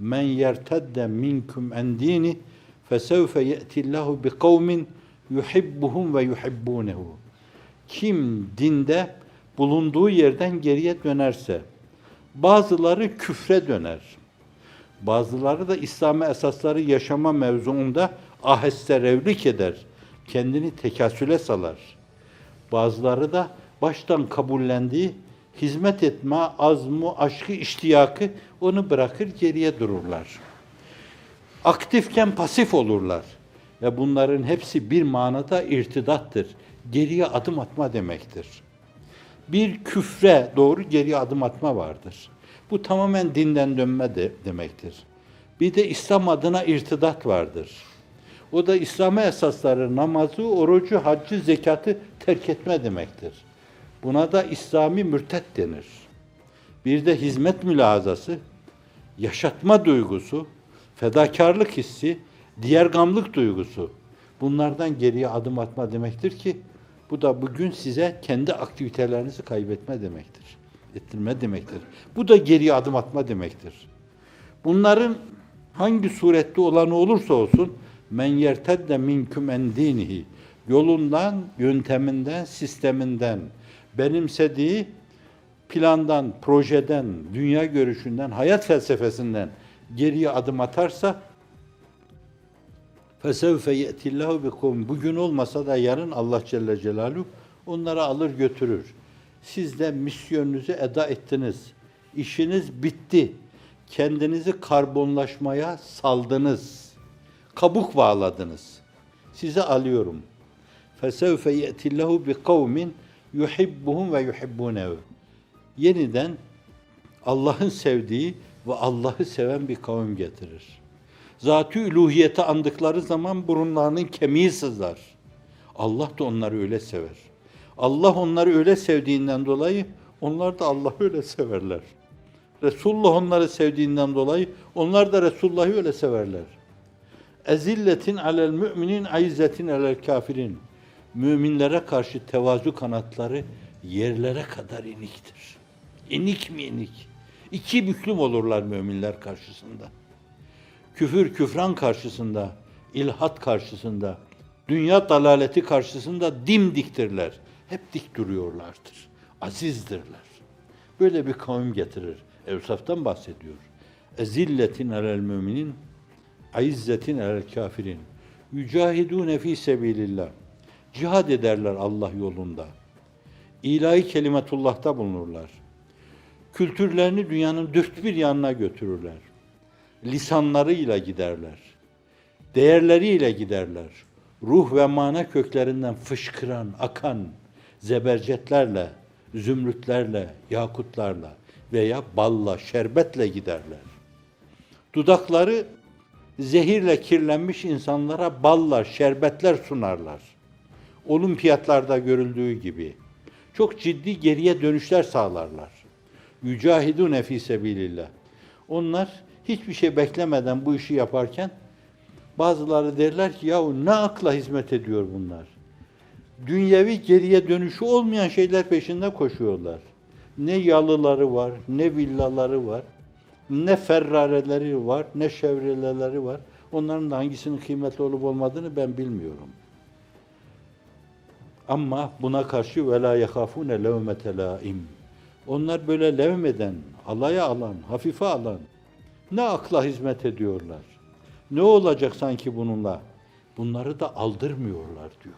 men yertedde minkum en dini fesevfe ye'tillahu bi kavmin yuhibbuhum ve yuhibbunehu. Kim dinde bulunduğu yerden geriye dönerse, bazıları küfre döner. Bazıları da İslami esasları yaşama mevzuunda aheste revlik eder. Kendini tekasüle salar. Bazıları da baştan kabullendiği hizmet etme azmu, aşkı, iştiyakı onu bırakır geriye dururlar. Aktifken pasif olurlar. Ve bunların hepsi bir manada irtidattır. Geriye adım atma demektir. Bir küfre doğru geriye adım atma vardır. Bu tamamen dinden dönme de demektir. Bir de İslam adına irtidat vardır. O da İslam'a esasları, namazı, orucu, haccı, zekatı terk etme demektir. Buna da İslami mürtet denir. Bir de hizmet mülazası, yaşatma duygusu, fedakarlık hissi, diğer gamlık duygusu. Bunlardan geriye adım atma demektir ki bu da bugün size kendi aktivitelerinizi kaybetme demektir. Ettirme demektir. Bu da geriye adım atma demektir. Bunların hangi surette olanı olursa olsun men yertedde minküm en dinihi yolundan, yönteminden, sisteminden benimsediği plandan, projeden, dünya görüşünden, hayat felsefesinden geriye adım atarsa fesevfe ye'tillahu bikum bugün olmasa da yarın Allah Celle Celaluhu onları alır götürür. Siz de misyonunuzu eda ettiniz. İşiniz bitti. Kendinizi karbonlaşmaya saldınız. Kabuk bağladınız. Sizi alıyorum. Fesevfe ye'tillahu bi kavmin yuhibbuhum ve yuhibbunehu. Yeniden Allah'ın sevdiği ve Allah'ı seven bir kavim getirir. Zat-ı üluhiyeti andıkları zaman burunlarının kemiği sızlar. Allah da onları öyle sever. Allah onları öyle sevdiğinden dolayı onlar da Allah'ı öyle severler. Resulullah onları sevdiğinden dolayı onlar da Resulullah'ı öyle severler. Ezilletin alel müminin aizzetin alel kafirin. Müminlere karşı tevazu kanatları yerlere kadar iniktir. İnik mi inik? İki büklüm olurlar müminler karşısında. Küfür küfran karşısında, ilhat karşısında, dünya dalaleti karşısında dimdiktirler. Hep dik duruyorlardır. Azizdirler. Böyle bir kavim getirir. Evsaftan bahsediyor. Ezilletin alel müminin, aizzetin alel kafirin. Yücahidûne fî sebilillah. Cihad ederler Allah yolunda. İlahi kelimetullah'ta bulunurlar. Kültürlerini dünyanın dört bir yanına götürürler. Lisanlarıyla giderler. Değerleriyle giderler. Ruh ve mana köklerinden fışkıran, akan zebercetlerle, zümrütlerle, yakutlarla veya balla, şerbetle giderler. Dudakları zehirle kirlenmiş insanlara ballar, şerbetler sunarlar. Olimpiyatlarda görüldüğü gibi. Çok ciddi geriye dönüşler sağlarlar. Yücahidun fi sebilillah. Onlar hiçbir şey beklemeden bu işi yaparken bazıları derler ki yahu ne akla hizmet ediyor bunlar. Dünyevi geriye dönüşü olmayan şeyler peşinde koşuyorlar. Ne yalıları var, ne villaları var, ne Ferrareleri var, ne Chevrolet'leri var. Onların da hangisinin kıymetli olup olmadığını ben bilmiyorum. Ama buna karşı ve la yehafune levmete laim. Onlar böyle levmeden, alaya alan, hafife alan ne akla hizmet ediyorlar. Ne olacak sanki bununla? Bunları da aldırmıyorlar diyor.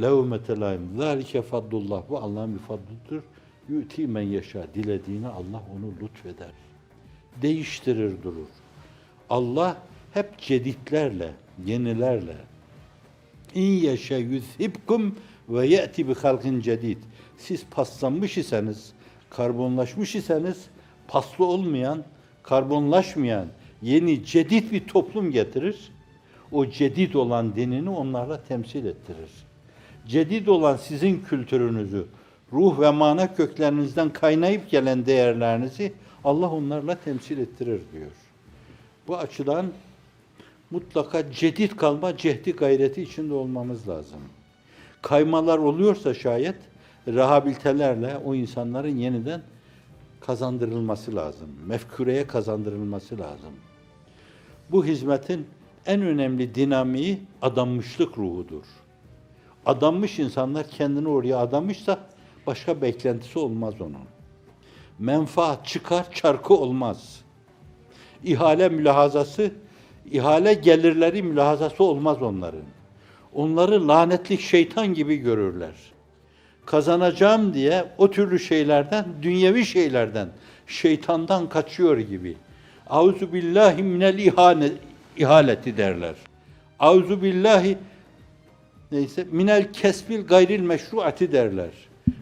Levmete laim. Zalike fadlullah. Bu Allah'ın bir fadlıdır. Yu'ti men yaşa. Dilediğine Allah onu lütfeder. Değiştirir durur. Allah hep ceditlerle, yenilerle, İn yeşe yüzhibkum ve ye'ti bi halkin cedid. Siz paslanmış iseniz, karbonlaşmış iseniz, paslı olmayan, karbonlaşmayan, yeni cedid bir toplum getirir. O cedid olan dinini onlarla temsil ettirir. Cedid olan sizin kültürünüzü, ruh ve mana köklerinizden kaynayıp gelen değerlerinizi Allah onlarla temsil ettirir diyor. Bu açıdan mutlaka cedid kalma cehdi gayreti içinde olmamız lazım. Kaymalar oluyorsa şayet rehabilitelerle o insanların yeniden kazandırılması lazım. Mefkureye kazandırılması lazım. Bu hizmetin en önemli dinamiği adanmışlık ruhudur. Adanmış insanlar kendini oraya adamışsa başka beklentisi olmaz onun. Menfaat çıkar, çarkı olmaz. İhale mülahazası, ihale gelirleri mülahazası olmaz onların. Onları lanetli şeytan gibi görürler. Kazanacağım diye o türlü şeylerden, dünyevi şeylerden, şeytandan kaçıyor gibi. Auzu billahi minel ihane, ihaleti derler. Auzu billahi neyse minel kesbil gayril meşruati derler.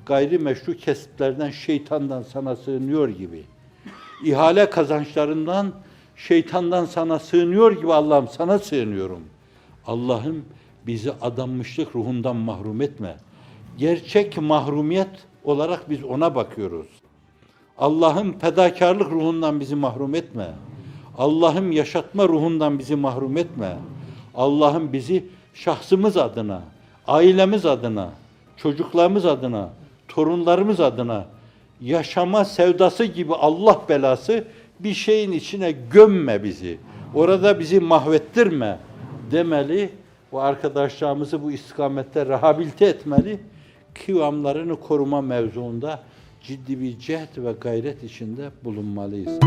Gayri meşru kesiplerden şeytandan sana sığınıyor gibi. İhale kazançlarından şeytandan sana sığınıyor gibi Allah'ım sana sığınıyorum. Allah'ım bizi adanmışlık ruhundan mahrum etme. Gerçek mahrumiyet olarak biz ona bakıyoruz. Allah'ım fedakarlık ruhundan bizi mahrum etme. Allah'ım yaşatma ruhundan bizi mahrum etme. Allah'ım bizi şahsımız adına, ailemiz adına, çocuklarımız adına, torunlarımız adına yaşama sevdası gibi Allah belası bir şeyin içine gömme bizi. Orada bizi mahvettirme demeli ve arkadaşlarımızı bu istikamette rehabilite etmeli. Kıvamlarını koruma mevzuunda ciddi bir cehd ve gayret içinde bulunmalıyız.